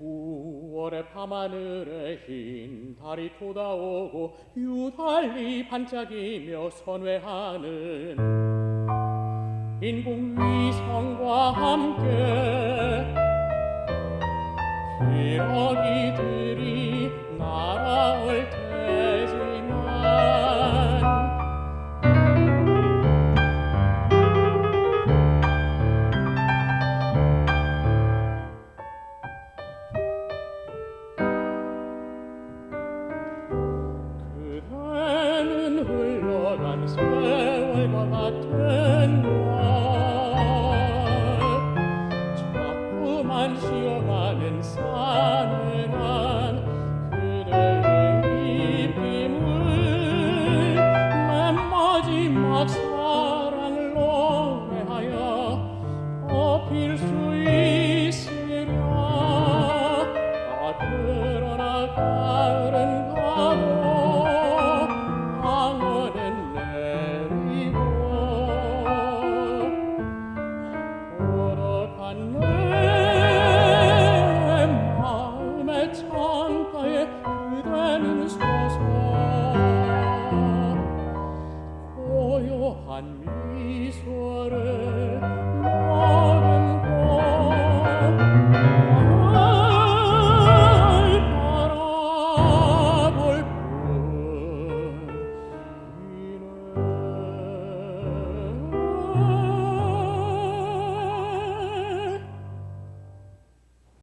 9월의 밤하늘에 흰 달이 돋아오고 유달리 반짝이며 선회하는 인공위성과 함께 기러기들 세월과 같은 걸 자꾸만 쉬어가는 싸늘한 그대의 입김을 맨 마지막 사랑을 노래하여 어필 수 있으랴. 아 그러나 가을은 한 미소를